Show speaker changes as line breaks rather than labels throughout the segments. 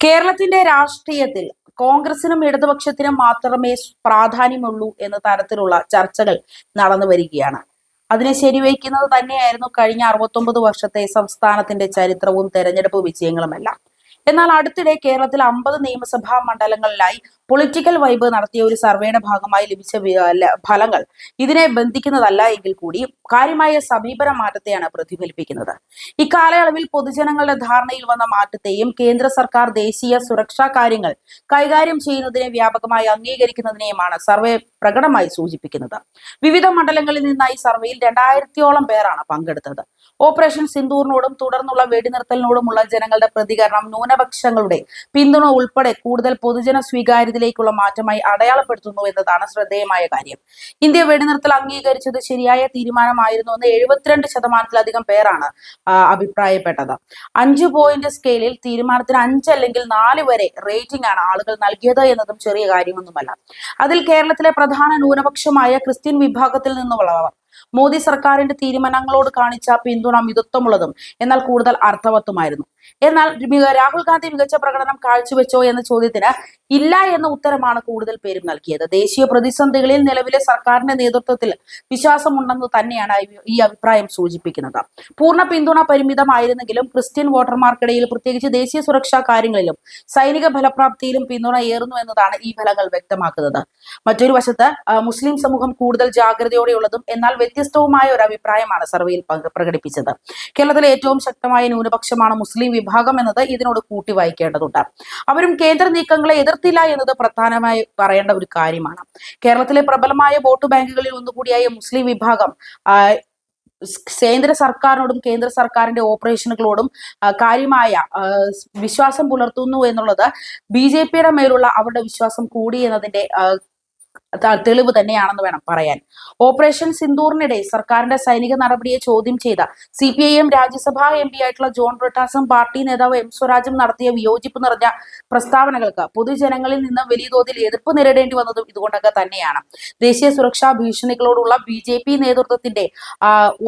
കേരളത്തിന്റെ രാഷ്ട്രീയത്തിൽ കോൺഗ്രസിനും ഇടതുപക്ഷത്തിനും മാത്രമേ പ്രാധാന്യമുള്ളൂ എന്ന തരത്തിലുള്ള ചർച്ചകൾ നടന്നു വരികയാണ്. അതിനെ ശരിവയ്ക്കുന്നത് തന്നെയായിരുന്നു കഴിഞ്ഞ അറുപത്തൊമ്പത് വർഷത്തെ സംസ്ഥാനത്തിന്റെ ചരിത്രവും തെരഞ്ഞെടുപ്പ് വിജയങ്ങളുമെല്ലാം. എന്നാൽ അടുത്തിടെ കേരളത്തിൽ അമ്പത് നിയമസഭാ മണ്ഡലങ്ങളിലായി പൊളിറ്റിക്കൽ വൈബ് നടത്തിയ ഒരു സർവേയുടെ ഭാഗമായി ലഭിച്ച ഫലങ്ങൾ ഇതിനെ ബന്ധിക്കുന്നതല്ല എങ്കിൽ കൂടി കാര്യമായ സമീപന മാറ്റത്തെയാണ് പ്രതിഫലിപ്പിക്കുന്നത്. ഇക്കാലയളവിൽ പൊതുജനങ്ങളുടെ ധാരണയിൽ വന്ന മാറ്റത്തെയും കേന്ദ്ര സർക്കാർ ദേശീയ സുരക്ഷാ കാര്യങ്ങൾ കൈകാര്യം ചെയ്യുന്നതിനെ വ്യാപകമായി അംഗീകരിക്കുന്നതിനെയുമാണ് സർവേ പ്രകടമായി സൂചിപ്പിക്കുന്നത്. വിവിധ മണ്ഡലങ്ങളിൽ നിന്നായി സർവേയിൽ രണ്ടായിരത്തിയോളം പേരാണ് പങ്കെടുത്തത്. ഓപ്പറേഷൻ സിന്ദൂറിനോടും തുടർന്നുള്ള വെടിനിർത്തലിനോടുമുള്ള ജനങ്ങളുടെ പ്രതികരണം ന്യൂനപക്ഷങ്ങളുടെ പിന്തുണ ഉൾപ്പെടെ കൂടുതൽ പൊതുജന സ്വീകാര്യതയിലേക്കുള്ള മാറ്റമായി അടയാളപ്പെടുത്തുന്നു എന്നതാണ് ശ്രദ്ധേയമായ കാര്യം. ഇന്ത്യ വെടിനിർത്തൽ അംഗീകരിച്ചത് ശരിയായ തീരുമാനമായിരുന്നു എന്ന് എഴുപത്തിരണ്ട് ശതമാനത്തിലധികം പേരാണ് അഭിപ്രായപ്പെട്ടത്. അഞ്ചു പോയിന്റ് സ്കെയിലിൽ തീരുമാനത്തിന് അഞ്ച് അല്ലെങ്കിൽ നാല് വരെ റേറ്റിംഗ് ആണ് ആളുകൾ നൽകിയത് എന്നതും ചെറിയ കാര്യമൊന്നുമല്ല. അതിൽ കേരളത്തിലെ പ്രധാന ന്യൂനപക്ഷമായ ക്രിസ്ത്യൻ വിഭാഗത്തിൽ നിന്നുള്ളവർ മോദി സർക്കാരിന്റെ തീരുമാനങ്ങളോട് കാണിച്ച പിന്തുണ മിതത്വമുള്ളതും എന്നാൽ കൂടുതൽ അർത്ഥവത്തുമായിരുന്നു. എന്നാൽ രാഹുൽ ഗാന്ധി മികച്ച പ്രകടനം കാഴ്ചവെച്ചോ എന്ന ചോദ്യത്തിന് ഇല്ല എന്ന ഉത്തരമാണ് കൂടുതൽ പേരും നൽകിയത്. ദേശീയ പ്രതിസന്ധികളിൽ നിലവിലെ സർക്കാരിന്റെ നേതൃത്വത്തിൽ വിശ്വാസമുണ്ടെന്ന് തന്നെയാണ് ഈ- അഭിപ്രായം സൂചിപ്പിക്കുന്നത്. പൂർണ പിന്തുണ പരിമിതമായിരുന്നെങ്കിലും ക്രിസ്ത്യൻ വോട്ടർമാർക്കിടയിൽ പ്രത്യേകിച്ച് ദേശീയ സുരക്ഷാ കാര്യങ്ങളിലും സൈനിക ഫലപ്രാപ്തിയിലും പിന്തുണ ഏറുന്നു എന്നതാണ് ഈ ഫലങ്ങൾ വ്യക്തമാക്കുന്നത്. മറ്റൊരു വശത്ത് മുസ്ലിം സമൂഹം കൂടുതൽ ജാഗ്രതയോടെയുള്ളതും എന്നാൽ വ്യത്യസ്തവുമായ ഒരു അഭിപ്രായമാണ് സർവേയിൽ പ്രകടിപ്പിച്ചത്. കേരളത്തിലെ ഏറ്റവും ശക്തമായ ന്യൂനപക്ഷമാണ് മുസ്ലിം വിഭാഗം എന്നത് ഇതിനോട് കൂട്ടി വായിക്കേണ്ടതുണ്ട്. അവരും കേന്ദ്ര നീക്കങ്ങളെ എതിർത്തില്ല എന്നത് പ്രധാനമായി പറയേണ്ട ഒരു കാര്യമാണ്. കേരളത്തിലെ പ്രബലമായ വോട്ട് ബാങ്കുകളിൽ ഒന്നുകൂടിയായ മുസ്ലിം വിഭാഗം കേന്ദ്ര സർക്കാരിനോടും കേന്ദ്ര സർക്കാരിന്റെ ഓപ്പറേഷനുകളോടും കാര്യമായ വിശ്വാസം പുലർത്തുന്നു എന്നുള്ളത് ബി ജെ പിയുടെ മേലുള്ള അവരുടെ വിശ്വാസം കൂടി എന്നതിന്റെ തെളിവ് തന്നെയാണെന്ന് വേണം പറയാൻ. ഓപ്പറേഷൻ സിന്ദൂറിനിടെ സർക്കാരിന്റെ സൈനിക നടപടിയെ ചോദ്യം ചെയ്ത C P I M Rajya Sabha M P ആയിട്ടുള്ള ജോൺ ബ്രിട്ടാസും പാർട്ടി നേതാവ് എം സ്വരാജും നടത്തിയ വിയോജിപ്പ് നിറഞ്ഞ പ്രസ്താവനകൾക്ക് പൊതുജനങ്ങളിൽ നിന്ന് വലിയ തോതിൽ എതിർപ്പ് നേരിടേണ്ടി വന്നതും ഇതുകൊണ്ടൊക്കെ തന്നെയാണ്. ദേശീയ സുരക്ഷാ ഭീഷണികളോടുള്ള ബി ജെ പി നേതൃത്വത്തിന്റെ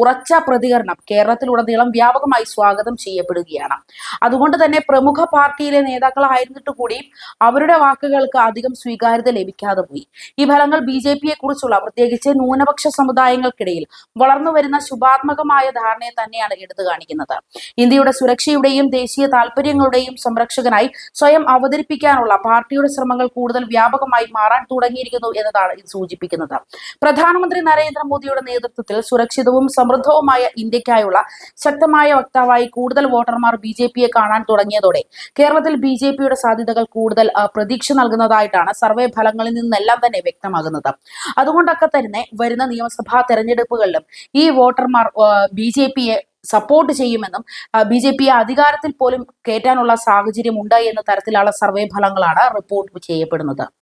ഉറച്ച പ്രതികരണം കേരളത്തിലുടനീളം വ്യാപകമായി സ്വാഗതം ചെയ്യപ്പെടുകയാണ്. അതുകൊണ്ട് തന്നെ പ്രമുഖ പാർട്ടിയിലെ നേതാക്കളായിരുന്നിട്ട് കൂടി അവരുടെ വാക്കുകൾക്ക് അധികം സ്വീകാര്യത ലഭിക്കാതെ പോയി. ഈ ഫലങ്ങൾ ബി ജെ പിയെ കുറിച്ചുള്ള പ്രത്യേകിച്ച് ന്യൂനപക്ഷ സമുദായങ്ങൾക്കിടയിൽ വളർന്നുവരുന്ന ശുഭാത്മകമായ ധാരണയെ തന്നെയാണ് എടുത്തു കാണിക്കുന്നത്. ഇന്ത്യയുടെ സുരക്ഷയുടെയും ദേശീയ താല്പര്യങ്ങളുടെയും സംരക്ഷകനായി സ്വയം അവതരിപ്പിക്കാനുള്ള പാർട്ടിയുടെ ശ്രമങ്ങൾ കൂടുതൽ വ്യാപകമായി മാറാൻ തുടങ്ങിയിരിക്കുന്നു എന്നതാണ് ഇത് സൂചിപ്പിക്കുന്നത്. പ്രധാനമന്ത്രി നരേന്ദ്രമോദിയുടെ നേതൃത്വത്തിൽ സുരക്ഷിതവും സമൃദ്ധവുമായ ഇന്ത്യക്കായുള്ള ശക്തമായ വക്താവായി കൂടുതൽ വോട്ടർമാർ ബി ജെ പിയെ കാണാൻ തുടങ്ങിയതോടെ കേരളത്തിൽ ബി ജെ പിയുടെ സാധ്യതകൾ കൂടുതൽ പ്രതീക്ഷ നൽകുന്നതായിട്ടാണ് സർവേ ഫലങ്ങളിൽ നിന്നെല്ലാം തന്നെ വ്യക്തമാകുന്നത്. അതുകൊണ്ടൊക്കെ തന്നെ വരുന്ന നിയമസഭാ തെരഞ്ഞെടുപ്പുകളിലും ഈ വോട്ടർമാർ ബി ജെ പിയെ സപ്പോർട്ട് ചെയ്യുമെന്നും ബി ജെ പിയെ അധികാരത്തിൽ പോലും കയറ്റാനുള്ള സാഹചര്യം ഉണ്ട് എന്ന തരത്തിലുള്ള സർവേ ഫലങ്ങളാണ് റിപ്പോർട്ട് ചെയ്യപ്പെടുന്നത്.